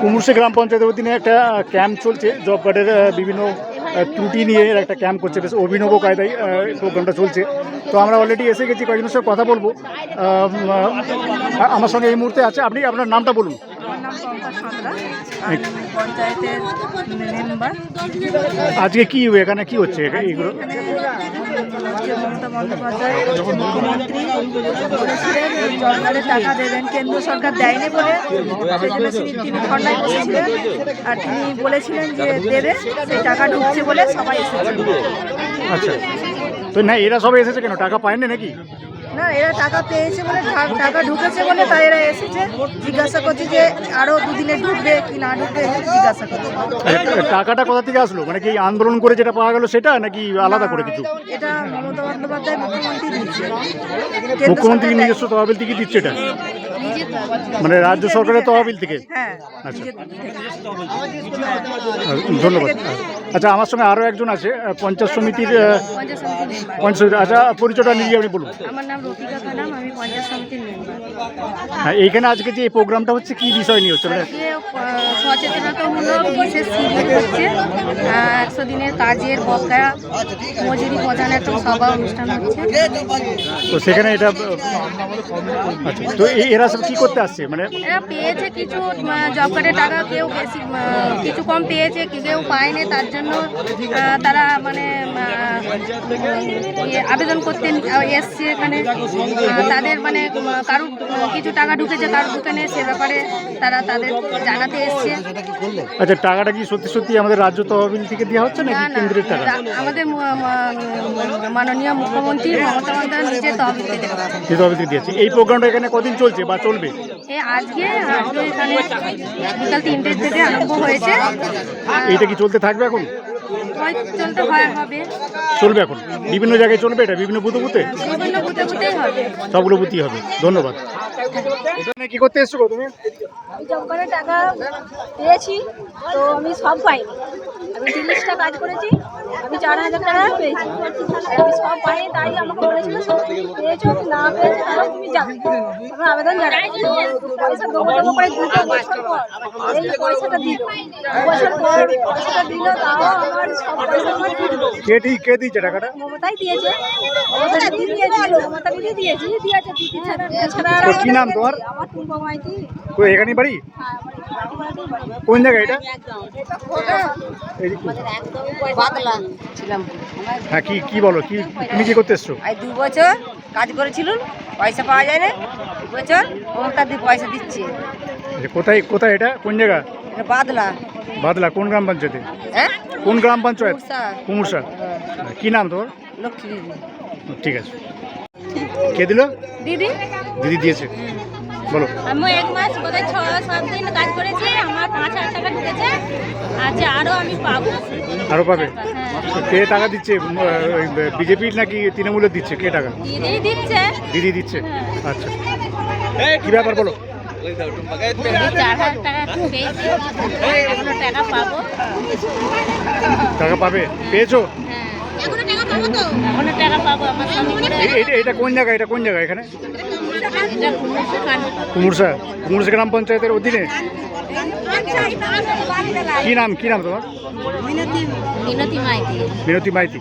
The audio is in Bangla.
কুমুরসে গ্রাম পঞ্চায়েতের অধীনে একটা ক্যাম্প চলছে। জব কার্ডের বিভিন্ন ত্রুটি নিয়ে একটা ক্যাম্প করছে। বেশ অভিনব কায়দায় প্রোগ্রামটা চলছে। তো আমরা অলরেডি এসে গেছি কয়েকজনের সঙ্গে কথা বলব। আম, আমার সঙ্গে এই মুহূর্তে আছে। আপনি আপনার নামটা বলুন। আমার নাম পঙ্কজ সাঁতরা। আমি পঞ্চায়েতের মেম্বার। আজকে কি এখানে কি হচ্ছে? এইগুলো এখানে আজকে মমতা বন্দ্যোপাধ্যায় মুখ্যমন্ত্রী বলেছিলেন এই জলকারের টাকা দেবেন। কেন্দ্র সরকার দেয়নি বলে সেই জন্য তিনি- তিনি ধর্নায় বসেছিলেন। আর তিনি বলেছিলেন যে দেবে সেই টাকা ঢুকছে বলে সবাই এসেছে। আচ্ছা। তো না এরা সবাই এসেছে কেন? টাকা পায়নি নাকি? না এরা টাকা পেয়েছে বলে টাকা ঢুকেছে বলে তাই এরা এসেছে। জিজ্ঞাসা করছে যে আরও দুদিনে ঢুকবে কি না ঢুকবে জিজ্ঞাসা করছি। টাকাটা কোথা থেকে আসলো? মানে কি আন্দোলন করে যেটা পাওয়া গেল সেটা নাকি আলাদা করে কিছু? এটা মমতা বন্দ্যোপাধ্যায় মুখ্যমন্ত্রী দিচ্ছে। মুখ্যমন্ত্রী নিজস্ব তহবিল থেকে দিচ্ছে এটা? মানে রাজ্য সরকারের তহবিল থেকে? হ্যাঁ আচ্ছা। ধন্যবাদ। আচ্ছা আমার সঙ্গে আরও একজন আছে পঞ্চায়েত সমিতির পঞ্চায়েত আচ্ছা পরিচয়টা নিয়ে আপনি বলুন। আমার নাম রফিকা খানাম আমি পঞ্চায়েত সমিতির মেম্বার। হ্যাঁ এইখানে আজকে যে এই প্রোগ্রামটা হচ্ছে কি বিষয় নিয়ে হচ্ছে? মানে সচেতনতামূলক বিশেষ শিবির হচ্ছে। একশো দিনের কাজের বকেয়া মজুরি প্রদান একটা সভা অনুষ্ঠান হচ্ছে। তো সেখানে এটা আচ্ছা তো এরা সব কি করতে আসছে? মানে এরা পেয়েছে কিছু জব কার্ডের টাকা কেউ বেশি কিছু কম পেয়েছে কেউ পায়নি তার জন্য তারা মানে আবেদন করতে এসছে এখানে। তাদের মানে কারুর কিছু টাকা ঢুকেছে কারুর ঢুকে নেই সে ব্যাপারে তারা তাদের জানাতে এসছে। আচ্ছা টাকাটা কি সত্যি সত্যি আমাদের রাজ্য তহবিল থেকে দেওয়া হচ্ছে না নাকি কেন্দ্রের টাকা? আমাদের মাননীয় মুখ্যমন্ত্রী মমতা বন্দ্যোপাধ্যায় নিজের তহবিল থেকে। তহবিল থেকে দিয়েছে। এই প্রোগ্রামটা এখানে কদিন চলছে বা চলবে? আজকে আজকে এখানে বিকাল তিনটের থেকে আরম্ভ হয়েছে। এটা এইটা কি চলতে থাকবে এখন? চলতে হয় হবে। চলবে এখন? বিভিন্ন জায়গায় চলবে এটা? বিভিন্ন বুথে বুথে? বিভিন্ন বুথে বুথেই হবে। সবগুলো বুথই হবে। ধন্যবাদ। এখানে কি করতে এসছো তুমি? আমি টাকা পেয়েছি তো আমি সব পাইনি। আমি তিরিশটা কাজ করেছি আমি চার হাজার টাকা পেয়েছি। আমি সব পাইনি তাই আমাকে বলেছিল সব পেয়েছ না পেয়েছ তুমি যাবে আমার আবেদন জানাই পয়সা দেবো দেবো করে দুটো বছর পর এই পয়সাটা দিল বছর পর পয়সাটা দিল তাও আমার সব পয়সা আমার দিল কে টাকাটা? মমতাই দিয়েছে। মমতা দিদি দিয়েছিল মমতা দিদি দিয়েছি দিয়েছে দিদি ছাড়া ছাড়া কি নাম তোমার? আমার টুম্পা মাইতি তো এখানেই বাড়ি? হ্যাঁ কোন জায়গায় এটা? হ্যাঁ কি কি বলো কি তুমি কি করতে এসছো? বছর কাজ করেছিলুন পয়সা পাওয়া যায় না। বছর মমতা দি পয়সা দিচ্ছে। কোথায় কোথায় এটা? কোন জায়গা? এটা বাদলা। বাদলা কোন গ্রাম পঞ্চায়েতে? হ্যাঁ? কোন গ্রাম পঞ্চায়েত। কুমুরসা। কি নাম তোর? লক্ষ্মী ঠিক আছে। কে দিল? দিদি। দিদি দিয়েছে। বলো। আমি এক মাস বোধহয় ছ সাত দিন কাজ করেছি আমার পাঁচ হাজার টাকা ঢুকেছে। আচ্ছা আরও আমি পাবো। আরও পাবে? তো কে টাকা দিচ্ছে? বিজেপির নাকি তৃণমূলের দিচ্ছে? কে টাকা? দিদি দিচ্ছে। আচ্ছা। কি ব্যাপার বলো? টাকা পাবো। টাকা পাবে? পেয়েছ? এখনও টাকা পাবো তো? এখনও টাকা পাবো আমার স্বামী এটা এটা কোন জায়গা এটা কোন জায়গা এখানে? কুমুরসা কুমুরসা। গ্রাম পঞ্চায়েতের অধীনে? কি নাম কি নাম তোমার? মিনতি মাইতি। মিনতি মাইতি।